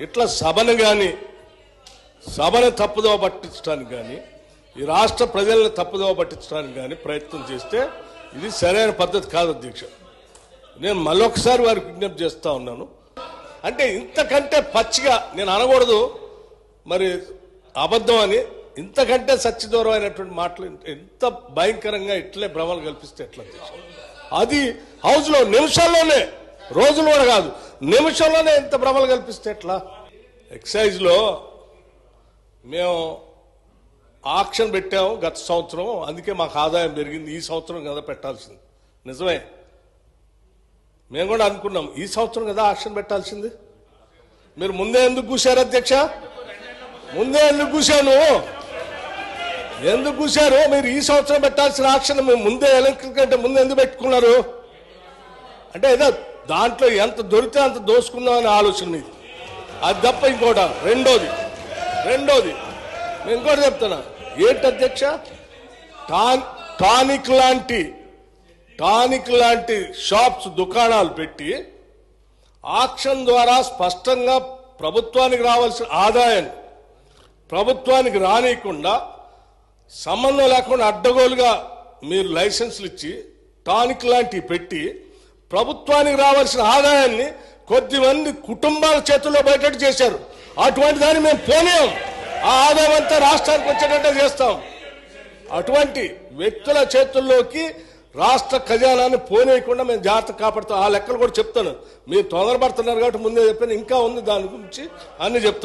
ఇట్లా సభను కానీ సభను తప్పుదోవ పట్టించడానికి కానీ ఈ రాష్ట్ర ప్రజల్ని తప్పుదోవ పట్టించడానికి కానీ ప్రయత్నం చేస్తే ఇది సరైన పద్ధతి కాదు అధ్యక్ష. నేను మళ్ళొకసారి వారికి విజ్ఞప్తి చేస్తా ఉన్నాను. అంటే ఇంతకంటే పచ్చిగా నేను అనకూడదు మరి అబద్ధం అని ఇంతకంటే సత్యదూరమైనటువంటి మాటలు ఎంత భయంకరంగా ఇట్లే భ్రమలు కల్పిస్తే ఎట్లా అధ్యక్ష? అది హౌస్లో నిమిషాల్లోనే రోజులు కూడా కాదు నిమిషంలోనే ఎంత భ్రమలు కల్పిస్తే ఎట్లా? ఎక్సైజ్లో మేము ఆక్షన్ పెట్టాము గత సంవత్సరం అందుకే మాకు ఆదాయం పెరిగింది. ఈ సంవత్సరం కదా పెట్టాల్సింది. నిజమే. మేము కూడా అనుకున్నాం ఈ సంవత్సరం కదా ఆక్షన్ పెట్టాల్సింది. మీరు ముందే ఎందుకు కూశారు అధ్యక్ష? ముందే ఎందుకు కూశాను? ఎందుకు కూశారు? మీరు ఈ సంవత్సరం పెట్టాల్సిన ఆక్షన్ మేము ముందే ఎలక్ట్రిక్ కంటే ముందే ఎందుకు పెట్టుకున్నారు? అంటే ఏదో దాంట్లో ఎంత దొరికితే అంత దోసుకుందాం అనే ఆలోచన మీది అది తప్ప ఇంకోట రెండోది రెండోది నేను ఇంకోటి చెప్తున్నా. ఏంటి అధ్యక్ష? టాన్ టానిక్ లాంటి టానిక్ లాంటి షాప్స్ దుకాణాలు పెట్టి ఆక్షన్ ద్వారా స్పష్టంగా ప్రభుత్వానికి రావాల్సిన ఆదాయాన్ని ప్రభుత్వానికి రానియకుండా సంబంధం లేకుండా అడ్డగోలుగా మీరు లైసెన్సులు ఇచ్చి టానిక్ లాంటివి పెట్టి ప్రభుత్వానికి రావాల్సిన ఆదాయాన్ని కొద్దిమంది కుటుంబాల చేతుల్లో బయటట్టు చేశారు. అటువంటి దాన్ని మేము పోనీయం. ఆ ఆదాయం అంతా రాష్ట్రానికి వచ్చేటట్టే చేస్తాం. అటువంటి వ్యక్తుల చేతుల్లోకి రాష్ట్ర ఖజానాన్ని పోనీయకుండా మేము జాగ్రత్త కాపాడుతాం. ఆ లెక్కలు కూడా చెప్తాను. మీరు తొందరపడుతున్నారు కాబట్టి ముందే చెప్పాను. ఇంకా ఉంది దాని గురించి అన్ని చెప్తాను.